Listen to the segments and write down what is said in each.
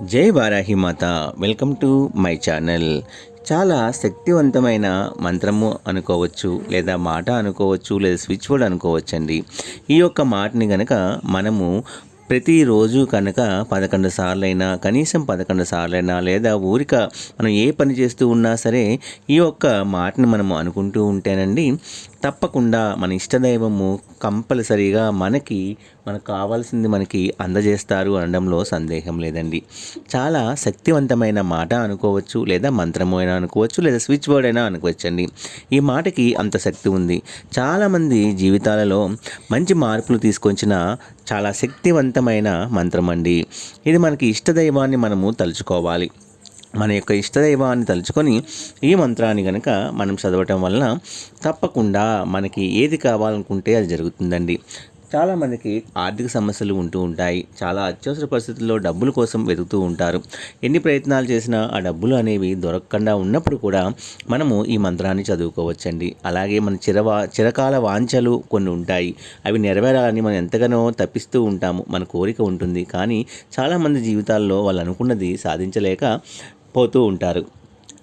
జై Varahi Mata. Welcome to my channel. చాలా శక్తివంతమైన మంత్రము అనుకోవచ్చు లేదా మాట అనుకోవచ్చు లేదా స్విచ్ బోర్డ్ అనుకోవచ్చు అండి ఈ యొక్క మాటని గనక మనము ప్రతిరోజు కనుక పదకొండు సార్లైనా కనీసం పదకొండు సార్లైనా లేదా ఊరిక మనం ఏ పని చేస్తూ ఉన్నా సరే ఈ యొక్క మాటను మనము అనుకుంటూ ఉంటేనండి తప్పకుండా మన ఇష్టదైవము కంపల్సరీగా మనకి మనకు కావాల్సింది మనకి అందజేస్తారు అనడంలో సందేహం లేదండి. చాలా శక్తివంతమైన మాట అనుకోవచ్చు లేదా మంత్రము అయినా అనుకోవచ్చు లేదా స్విచ్ బోర్డ్ అయినా అనుకోవచ్చండి. ఈ మాటకి అంత శక్తి ఉంది. చాలామంది జీవితాలలో మంచి మార్పులు తీసుకొచ్చిన చాలా శక్తివంతమైన మంత్రం అండి ఇది మనకి ఇష్టదైవాన్ని మనము తలుచుకోవాలి. మన యొక్క ఇష్టదైవాన్ని తలుచుకొని ఈ మంత్రాన్ని కనుక మనం చదవటం వలన తప్పకుండా మనకి ఏది కావాలనుకుంటే అది జరుగుతుందండి. చాలామందికి ఆర్థిక సమస్యలు ఉంటూ ఉంటాయి. చాలా అత్యవసర పరిస్థితుల్లో డబ్బుల కోసం వెతుకుతూ ఉంటారు. ఎన్ని ప్రయత్నాలు చేసినా ఆ డబ్బులు అనేవి దొరకకుండా ఉన్నప్పుడు కూడా మనము ఈ మంత్రాన్ని చదువుకోవచ్చండి. అలాగే మన చిరవా చిరకాల వాంఛలు కొన్ని ఉంటాయి. అవి నెరవేరాలని మనం ఎంతగానో తప్పిస్తూ ఉంటాము. మన కోరిక ఉంటుంది. కానీ చాలామంది జీవితాల్లో వాళ్ళు అనుకున్నది సాధించలేక పోతూ ఉంటారు.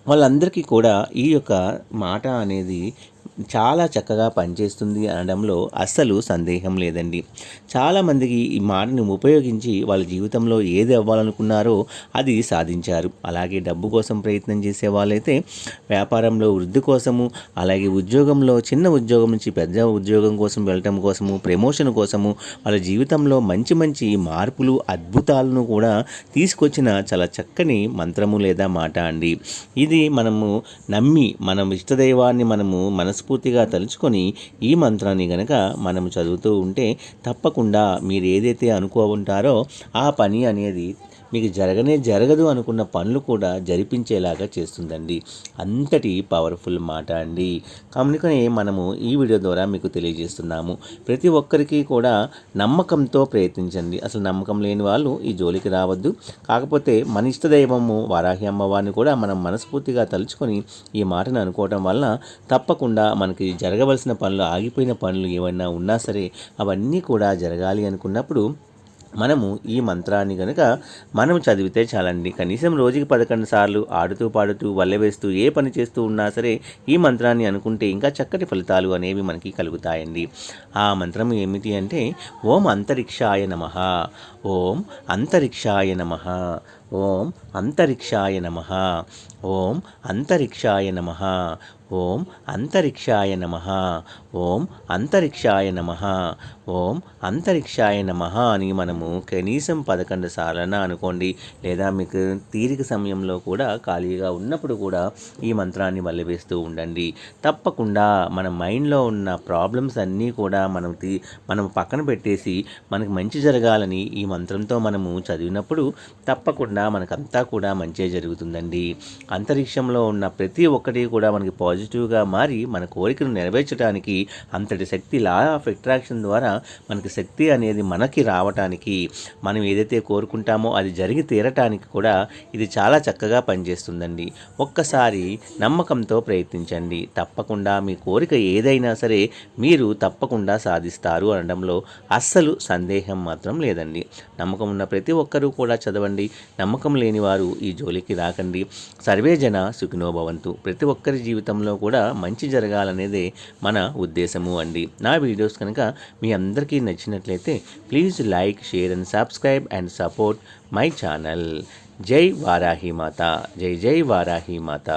వాళ్ళందరికీ కూడా ఈ యొక్క మాట అనేది చాలా చక్కగా పనిచేస్తుంది అనడంలో అస్సలు సందేహం లేదండి. చాలామందికి ఈ మాటను ఉపయోగించి వాళ్ళ జీవితంలో ఏది అవ్వాలనుకున్నారో అది సాధించారు. అలాగే డబ్బు కోసం ప్రయత్నం చేసే వాళ్ళైతే వ్యాపారంలో వృద్ధి కోసము అలాగే ఉద్యోగంలో చిన్న ఉద్యోగం నుంచి పెద్ద ఉద్యోగం కోసం వెళ్ళటం కోసము ప్రమోషన్ కోసము వాళ్ళ జీవితంలో మంచి మంచి మార్పులు అద్భుతాలను కూడా తీసుకొచ్చిన చాలా చక్కని మంత్రము లేదా మాట అండి. ఇది మనము నమ్మి మనం ఇష్టదైవాన్ని మనము మనస్ఫూర్తిగా తలుచుకొని ఈ మంత్రాన్ని గనక మనము చదువుతూ ఉంటే తప్పకుండా మీరు ఏదైతే అనుకో ఉంటారో ఆ పని అనేది మీకు జరగనే జరగదు అనుకున్న పనులు కూడా జరిపించేలాగా చేస్తుందండి. అంతటి పవర్ఫుల్ మాట అండి. కనుకనే మనము ఈ వీడియో ద్వారా మీకు తెలియజేస్తున్నాము. ప్రతి ఒక్కరికి కూడా నమ్మకంతో ప్రయత్నించండి. అసలు నమ్మకం లేని వాళ్ళు ఈ జోలికి రావద్దు. కాకపోతే మన ఇష్టదైవము వారాహి అమ్మవారిని కూడా మనం మనస్ఫూర్తిగా తలుచుకొని ఈ మాటను అనుకోవటం వలన తప్పకుండా మనకి జరగవలసిన పనులు ఆగిపోయిన పనులు ఏమైనా ఉన్నా సరే అవన్నీ కూడా జరగాలి అనుకున్నప్పుడు మనము ఈ మంత్రాన్ని కనుక మనం చదివితే చాలండి. కనీసం రోజుకి పదకొండు సార్లు ఆడుతూ పాడుతూ వల్లెవేస్తూ ఏ పని చేస్తూ ఉన్నా సరే ఈ మంత్రాన్ని అనుకుంటే ఇంకా చక్కటి ఫలితాలు అనేవి మనకి కలుగుతాయండి. ఆ మంత్రం ఏమిటి అంటే ఓం అంతరిక్షాయ నమ. ఓం అంతరిక్షాయ నమ. ఓం అంతరిక్షాయ నమ. ఓం అంతరిక్షాయ నమ. ఓం అంతరిక్షాయ నమ. ఓం అంతరిక్షాయ నమ. ఓం అంతరిక్షాయ నమ అని మనము కనీసం పదకొండు సార్లన అనుకోండి లేదా మీకు తీరిక సమయంలో కూడా ఖాళీగా ఉన్నప్పుడు కూడా ఈ మంత్రాన్ని వల్లవేస్తూ ఉండండి. తప్పకుండా మన మైండ్లో ఉన్న ప్రాబ్లమ్స్ అన్నీ కూడా మనం తీ మనం పక్కన పెట్టేసి మనకు మంచి జరగాలని ఈ మంత్రంతో మనము చదివినప్పుడు తప్పకుండా మనకంతా కూడా మంచే జరుగుతుందండి. అంతరిక్షంలో ఉన్న ప్రతి ఒక్కటి కూడా మనకి పాజిటివ్గా మారి మన కోరికను నెరవేర్చడానికి అంతటి శక్తి లా ఆఫ్ అట్రాక్షన్ ద్వారా మనకి శక్తి అనేది మనకి రావటానికి మనం ఏదైతే కోరుకుంటామో అది జరిగి తీరటానికి కూడా ఇది చాలా చక్కగా పనిచేస్తుందండి. ఒక్కసారి నమ్మకంతో ప్రయత్నించండి. తప్పకుండా మీ కోరిక ఏదైనా సరే మీరు తప్పకుండా సాధిస్తారు అనడంలో అస్సలు సందేహం మాత్రం లేదండి. నమ్మకం ఉన్న ప్రతి ఒక్కరూ కూడా చదవండి. నమ్మకం లేని వారు ఈ జోలికి రాకండి. సర్వే జన సుఖినోభవంతు ప్రతి ఒక్కరి జీవితంలో కూడా మంచి జరగాలనేదే మన ఉద్దేశము అండి. నా వీడియోస్ కనుక మీ అందరికీ నచ్చినట్లయితే please like share and subscribe and support my channel. జై వారాహి మాత. జై జై వారాహి మాత.